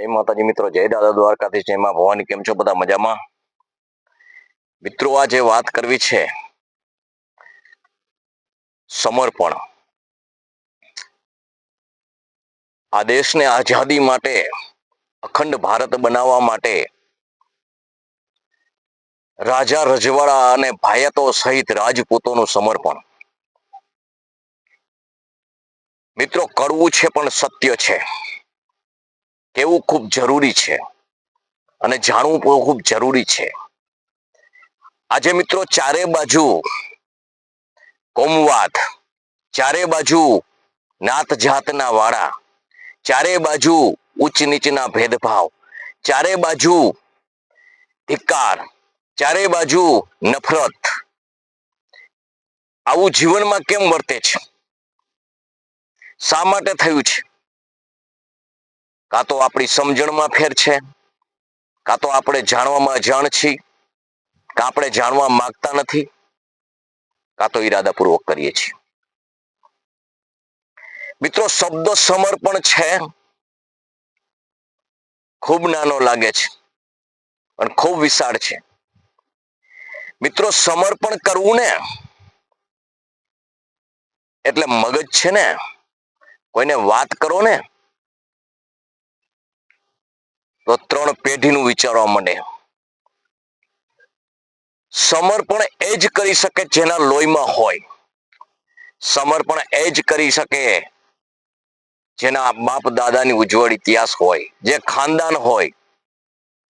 જય માતાજી મિત્રો, જય દાદા દ્વારકાથી જય માં ભવાની, કેમ છો બધા મજામાં? મિત્રો આ જે વાત કરવી છે સમર્પણ. આ દેશને આઝાદી માટે, અખંડ ભારત બનાવવા માટે રાજા રજવાડા અને ભાયતો સહિત રાજપૂતોનું સમર્પણ. મિત્રો, કડવું છે પણ સત્ય છે. કેવું ખૂબ જરૂરી છે અને જાણવું ખૂબ જરૂરી છે. આજે મિત્રો ચારે બાજુ કોમવાદ, ચારે બાજુ નાત જાતના વાળા ચારે બાજુ ઉચ્ચ નીચના ભેદભાવ, ચારે બાજુ ધિકાર ચારે બાજુ નફરત. આવું જીવનમાં કેમ વર્તે છે? શા માટે થયું છે? કાં તો આપણી સમજણમાં ફેર છે? કાં તો આપણે જાણવામાં અજાણ છીએ કાં આપણે જાણવા માંગતા નથી? કાં તો ઈરાદાપૂર્વક કરીએ છીએ. મિત્રો, શબ્દ સમર્પણ છે. ખૂબ નાનો લાગે છે પણ ખૂબ વિશાળ છે. મિત્રો, સમર્પણ કરવું ને એટલે મગજ છે ને? કોઈને વાત કરો ને તો ત્રણ પેઢીનું વિચારવા માંડે. સમર્પણ એ જ કરી શકે જેના લોહીમાં હોય. સમર્પણ એ જ કરી શકે જેના બાપ દાદાની ઉજ્જવળ ઇતિહાસ હોય. જે ખાનદાન હોય.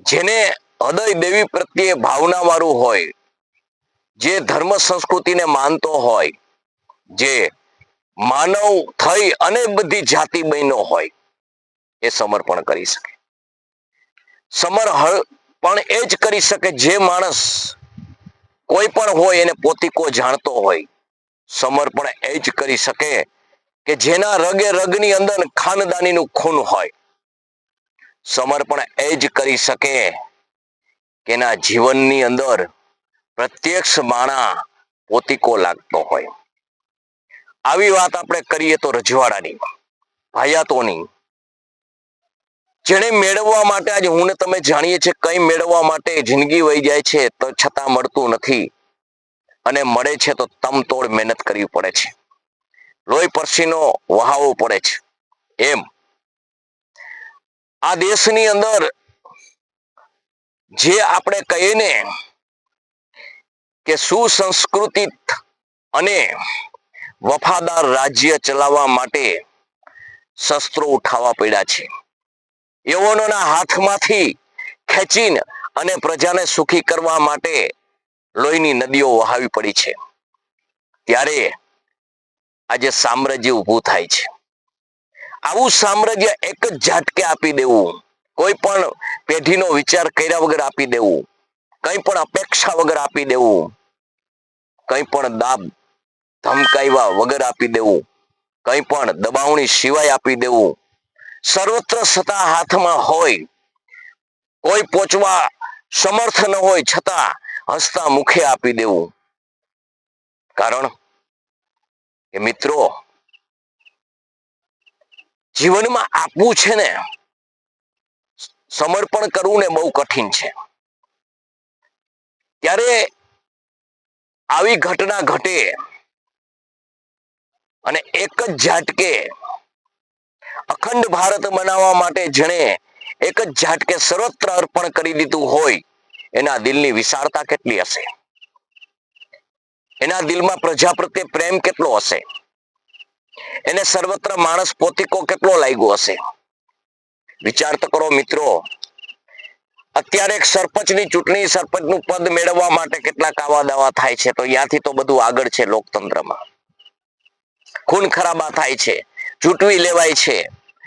જેને હૃદય દેવી પ્રત્યે ભાવના વાળું હોય. જે ધર્મ સંસ્કૃતિને માનતો હોય. જે માનવ થઈ અને બધી જાતિ બહેનો હોય. એ સમર્પણ કરી શકે. સમર્પણ એ જ કરી શકે જે માણસ કોઈ પણ હોય એને પોતીકો જાણતો હોય. સમર્પણ એ જ કરી શકે કે જેના રગે રગની અંદર ખાનદાનીનું ખૂન હોય. સમર્પણ એ જ કરી શકે કે એના જીવનની અંદર પ્રત્યક્ષ માણા પોતીકો લાગતો હોય. આવી વાત આપણે કરીએ તો રજવાડાની, ભાયાતોની જેણે મેળવવા માટે આજે હું ને તમે જાણીએ છીએ કઈ મેળવવા માટે જિંદગી વહી જાય છે તો છતાં મળતું નથી. અને મળે છે તો તમતોડ મહેનત કરવી પડે છે. લોહી પરસીનો વહાવો પડે છે. એમ. આ દેશની અંદર જે આપણે કહીએ ને કે સુસંસ્કૃતિત અને વફાદાર રાજ્ય ચલાવવા માટે શસ્ત્રો ઉઠાવવા પડ્યા છે. યવનોના હાથમાંથી ખેંચીને અને પ્રજાને સુખી કરવા માટે લોહીની નદીઓ વહાવી પડી છે. ત્યારે આજે સામ્રાજ્ય ઊભું થાય છે. આવું સામ્રાજ્ય એક જ ઝાટકે આપી દેવું. કોઈ પણ પેઢીનો વિચાર કર્યા વગર આપી દેવું. કંઈ પણ અપેક્ષા વગર આપી દેવું. કંઈ પણ દાબ ધમકાવ્યા વગર આપી દેવું. કંઈ પણ દબાવણી સિવાય આપી દેવું. સર્વત્ર સત્તા હાથમાં હોય. કોઈ પહોંચવા સમર્થ ન હોય છતાં હસતા મુખે આપી દેવું. કારણ કે મિત્રો, જીવનમાં આપવું છે ને, સમર્પણ કરવું ને બહુ કઠિન છે. ત્યારે આવી ઘટના ઘટે અને એક જ ઝાટકે અખંડ ભારત બનાવવા માટે જેણે એક જ ઝાટકે સર્વત્ર અર્પણ કરી દીધું હોય, એના દિલની વિશાળતા કેટલી હશે? એના દિલમાં પ્રજા પ્રત્યે પ્રેમ કેટલો હશે? એને સર્વત્ર માણસ પોતિકો કેટલો લાગ્યો હશે? વિચાર તો કરો મિત્રો, અત્યારે એક સરપંચની ચૂંટણી સરપંચનું પદ મેળવવા માટે કેટલાક આવા દાવા થાય છે, તો ત્યાંથી તો બધું આગળ છે લોકતંત્રમાં. ખૂન ખરાબા થાય છે, ચૂંટવી લેવાય છે.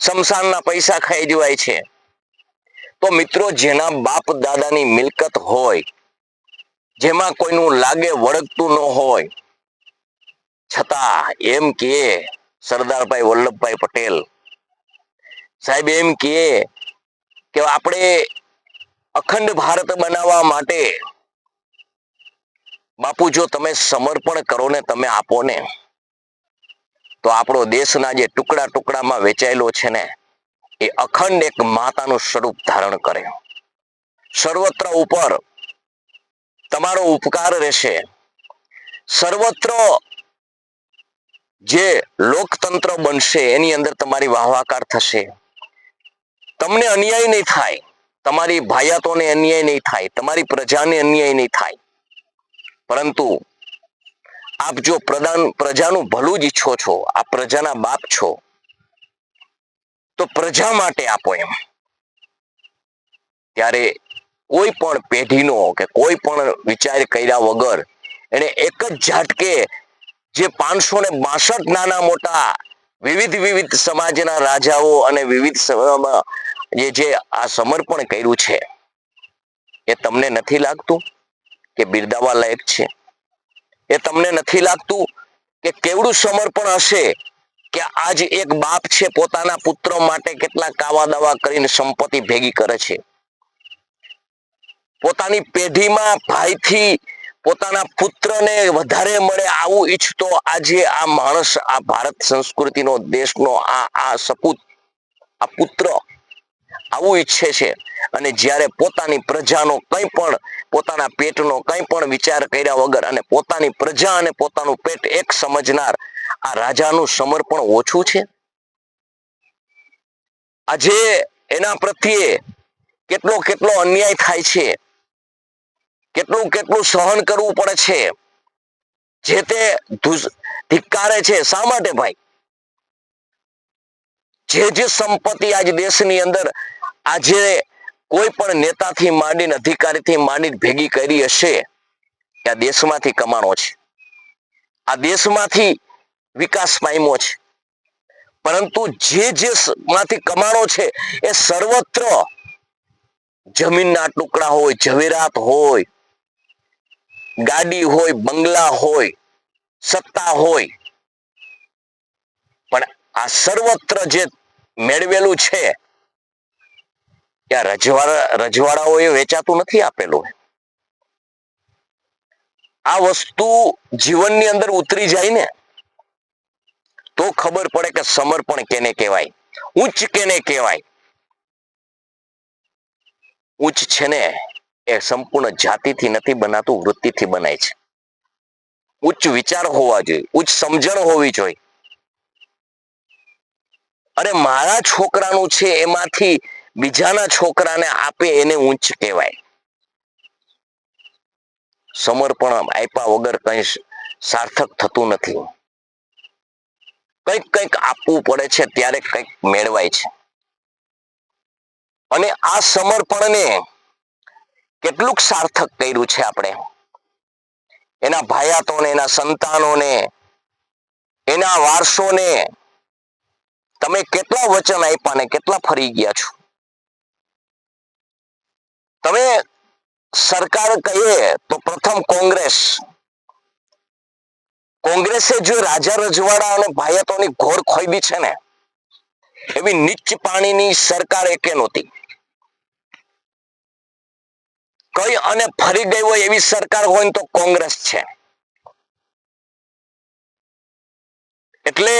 શમશાનના પૈસા ખાઈ જવાય છે. તો મિત્રો, જેના બાપ દાદાની મિલકત હોય, જેમાં કોઈનું લાગે વળગતું ન હોય, છતાં એમ કે સરદારભાઈ વલ્લભભાઈ પટેલ, સાહેબ એમ કે કે આપણે અખંડ ભારત બનાવવા માટે, બાપુ જો તમે સમર્પણ કરો ને તમે આપો ને. તો આપણો દેશના જે ટુકડા ટુકડામાં વેચાયેલો છે ને, એ અખંડ એક માતાનું સ્વરૂપ ધારણ કરે. સર્વત્ર ઉપર તમારો ઉપકાર રહેશે. સર્વત્ર જે લોકતંત્ર બનશે, એની અંદર તમારી વાહવાકાર થશે. તમને અન્યાય નહીં થાય. તમારી ભાયાતોને અન્યાય નહીં થાય. તમારી પ્રજાને અન્યાય નહીં થાય. પરંતુ આપ જો પ્રધાન પ્રજાનું ભલું જ ઈચ્છો છો, આ પ્રજાના બાપ છો, તો પ્રજા માટે આપો એમ. ત્યારે કોઈ પણ પેઢીનો કે કોઈ પણ વિચાર કર્યા વગર એને એક જ ઝાટકે જે પાંચસો ને બાસઠ નાના મોટા વિવિધ વિવિધ સમાજના રાજાઓ અને વિવિધ જે જે આ સમર્પણ કર્યું છે, એ તમને નથી લાગતું કે બિરદાવા લાયક છે? એ તમને નથી લાગતું કે કેવડું સમર્પણ હશે કે આજ એક બાપ છે પોતાના પુત્ર માટે કેટલા કાવા દાવા કરીને સંપત્તિ ભેગી કરે છે? પોતાની પેઢીમાં ભાઈથી પોતાના પુત્રને વધારે મળે આવું ઈચ્છતો આજે આ માણસ આ ભારત સંસ્કૃતિનો, દેશનો આ આ સપૂત, આ પુત્ર આવું ઈચ્છે છે. અને જ્યારે પોતાની પ્રજાનો કંઈ પણ, પોતાના પેટનો કંઈ પણ વિચાર કર્યા વગર અને પોતાની પ્રજા અને પોતાનું પેટ એક સમજનાર, આ રાજાનું સમર્પણ ઓછું છે? આજે એના પ્રત્યે કેટલો કેટલો અન્યાય થાય છે. કેટલું કેટલું સહન કરવું પડે છે. જે તે ધિક્કારે છે. શા માટે ભાઈ? જે જે સંપત્તિ આજ દેશની અંદર આજે કોઈ પણ નેતાથી માંડીને અધિકારીથી માંડીને ભેગી કરી હશે આ દેશમાંથી કમાણો છે. આ દેશમાંથી વિકાસ પામ્યો છે. પરંતુ જે જે માંથી કમાણો છે, એ સર્વત્ર જમીનના ટુકડા હોય, ઝવેરાત હોય, ગાડી હોય, બંગલા હોય, સત્તા હોય. પણ આ સર્વત્ર જે મેળવેલું છે. ત્યાં રજવાડા રજવાડાઓએ વેચાતું નથી આપેલું. આ વસ્તુ જીવનની અંદર ઉતરી જાય ને, તો ખબર પડે કે સમર્પણ કેને કહેવાય? ઉચ્ચ કેને કહેવાય? ઉચ્ચ છે ને, એ સંપૂર્ણ જાતિથી નથી બનાતું, વૃત્તિથી બનાય છે. ઉચ્ચ વિચાર હોવા જોઈએ, ઉચ્ચ સમજણ હોવી જોઈએ. અરે મારા છોકરાનું છે એમાંથી બીજાના છોકરાને આપે એને ઊંચ કહેવાય. સમર્પણ આપ્યા વગર કઈ સાર્થક થતું નથી. કંઈક કંઈક આપવું પડે છે, ત્યારે કંઈક મેળવાય છે. અને આ સમર્પણને કેટલુંક સાર્થક કર્યું છે આપણે. એના ભાયાતોને, એના સંતાનોને, એના વારસોને તમે કેટલા વચન આપ્યા ને કેટલા ફરી ગયા છો? તમે સરકાર કહીએ તો પ્રથમ કોંગ્રેસ. કોંગ્રેસે જો રાજા રજવાડા અને ભાયતોની ઘોર ખોઈબી છે ને, એવી નીચ પાણીની સરકાર એકે નહોતી. કઈ અને ફરી ગઈ હોય એવી સરકાર હોય ને તો કોંગ્રેસ છે. એટલે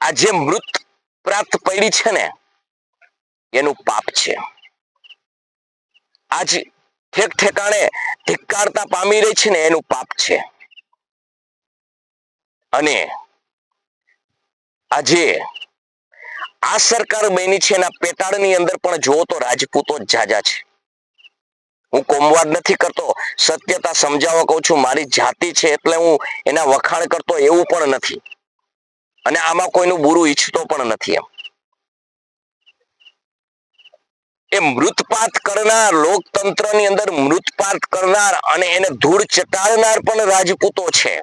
આ જે મૃત પ્રાપ્ત પડી છે ને, એનું પાપ છે. આજ ઠેક ઠેકાણે ધિક્કારતા પામી રહી છે ને, એનું પાપ છે. અને આજે આ સરકાર બની છે એના પેટાળની અંદર પણ જુઓ તો રાજપૂતો જ જાજા છે. હું કોમવાદ નથી કરતો, સત્યતા સમજાવવા કહું છું, મારી જાતિ છે એટલે હું એના વખાણ કરતો એવું પણ નથી. અને આમાં કોઈનું બુરું ઈચ્છતો પણ નથી એમ. એ મૃતપાત કરનાર લોકતંત્રની અંદર મૃતપાત કરનાર અને એને ધૂળ ચટાડનાર પણ રાજપૂતો છે.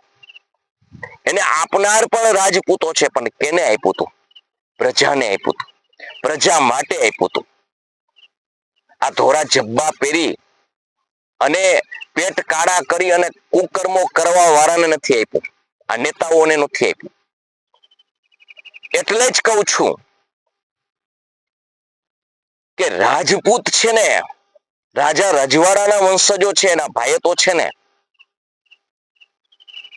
એને આપનાર પણ રાજપૂતો છે, પણ કેને આપ્યું હતું પ્રજાને આપ્યું હતું પ્રજા માટે આપ્યું હતું આ ધોરા જબ્બા પહેરી અને પેટ કાળા કરી અને કુકર્મો કરવા વાળાને નથી આપ્યું. આ નેતાઓને નથી આપ્યું. એટલે જ કહું છું કે રાજપૂત છે ને, રાજા રજવાડાના વંશજો છે, એના ભાઈતો છે ને,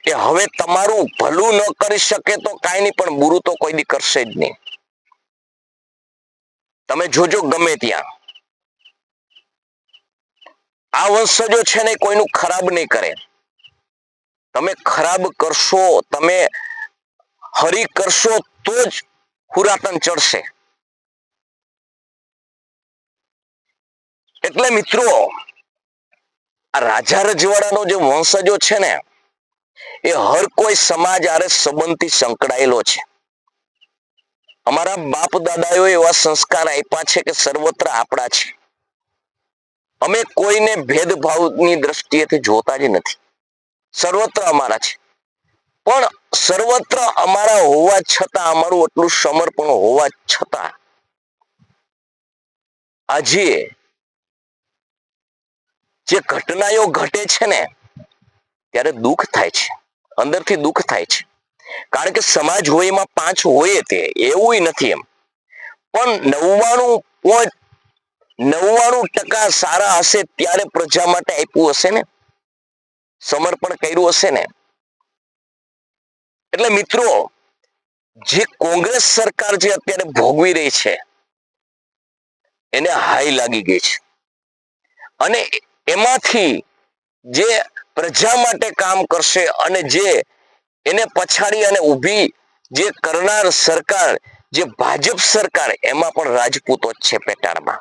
કે હવે તમારું ભલું ન કરી શકે તો કાંઈ નહીં, પણ બુરું તો કોઈ દી કરશે જ નહીં. તમે જોજો ગમે ત્યાં. આ વંશજો છે ને, કોઈનું ખરાબ નહીં કરે. તમે ખરાબ કરશો, તમે હરી કરશો તો જ પુરાતન ચડશે. એટલે મિત્રો, આ રાજા રજવાડાનો જે વંશજો છે ને, એ હર કોઈ સમાજ આરે સંબંધથી સંકળાયેલો છે. અમારા બાપ દાદાઓ એવા સંસ્કાર આપ્યા છે કે સર્વત્ર આપણા છે. અમે કોઈને ભેદભાવની દ્રષ્ટિએથી જોતા જ નથી. સર્વત્ર અમારા છે. પણ સર્વત્ર અમારા હોવા છતાં, અમારું એટલું સમર્પણ હોવા છતાં, આજે જે ઘટનાઓ ઘટે છે ને, ત્યારે દુઃખ થાય છે. અંદરથી દુઃખ થાય છે. કારણ કે સમાજ હોય એમાં પાંચ હોય તે, એવું નથી એમ. પણ નવ્વાણું પોઈન્ટ નવ્વાણું ટકા સારા હશે ત્યારે પ્રજા માટે આપ્યું હશે ને? સમર્પણ કર્યું હશે ને? એટલે મિત્રો, જે કોંગ્રેસ સરકાર જે અત્યારે ભોગવી રહી છે, એને હાઈ લાગી ગઈ છે. અને એમાંથી જે પ્રજા માટે કામ કરશે અને જે એને પછાડી અને ઊભી જે કરનાર સરકાર, જે ભાજપ સરકાર, એમાં પણ રાજપૂતો જ છે પેટાળમાં.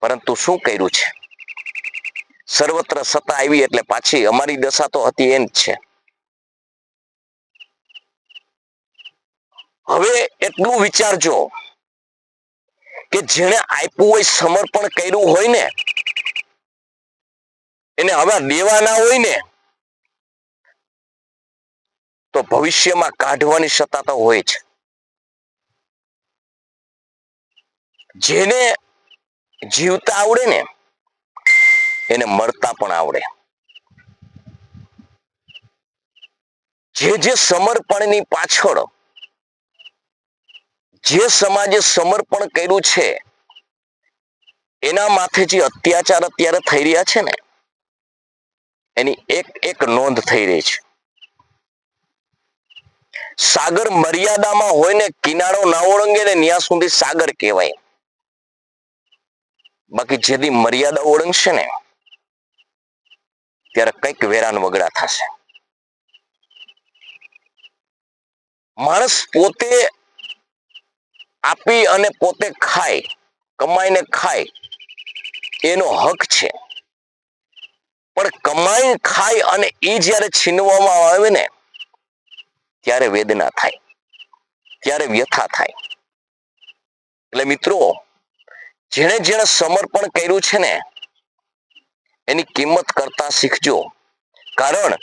પરંતુ શું કર્યું છે? સર્વત્ર સત્તા આવી એટલે પાછી અમારી દશા તો હતી એમ જ છે. હવે એટલું વિચારજો કે જેણે આપ્યું હોય, સમર્પણ કર્યું હોય ને, એને હવે દેવાના હોય ને, તો ભવિષ્યમાં કાઢવાની સત્તા તો હોય જ. જેને જીવતા આવડે ને, એને મરતા પણ આવડે. જે જે સમર્પણની પાછળ જે સમાજે સમર્પણ કર્યું છે, એના માથે જે અત્યાચાર અત્યારે થઈ રહ્યા છે ને, એની એક એક નોંધ થઈ રહી છે. સાગર મર્યાદામાં હોય ને, કિનારો ના ઓળંગે ને ત્યાં સુધી સાગર કહેવાય. બાકી જેથી મર્યાદા ઓળંગશે ને, ત્યારે કંઈક વેરાન વગડા થશે. માણસ પોતે આપી અને પોતે ખાય, કમાઈને ખાય, એનો હક છે. પણ કમાઈ ખાય અને એ જ્યારે છીનવામાં આવે ને, ત્યારે વેદના થાય, ત્યારે વ્યથા થાય. એટલે મિત્રો, જેણે જેણે સમર્પણ કર્યું છે ને, એની કિંમત કરતા શીખજો. કારણ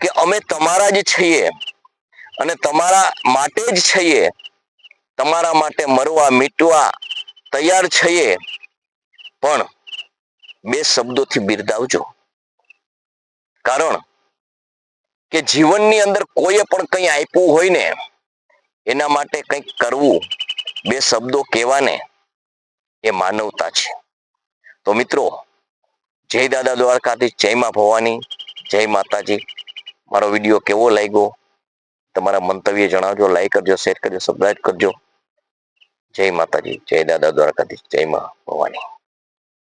કે અમે તમારા જ છીએ અને તમારા માટે જ છીએ તમારા માટે મરવા, મીટવા તૈયાર છીએ. પણ બે શબ્દોથી બિરદાવજો. કારણ કે જીવનની અંદર કોઈએ પણ કંઈ આપ્યું હોય ને, એના માટે કંઈક કરવું બે શબ્દો કહેવાને એ માનવતા છે. તો મિત્રો, જય દાદા દ્વારકાથી જય માં ભવાની, જય માતાજી. મારો વીડિયો કેવો લાગ્યો? તમારા મંતવ્ય જણાવજો લાઈક કરજો શેર કરજો સબસ્ક્રાઈબ કરજો. જય માતાજી જય દાદા દ્વારકાધીશ જય મા ભવાની.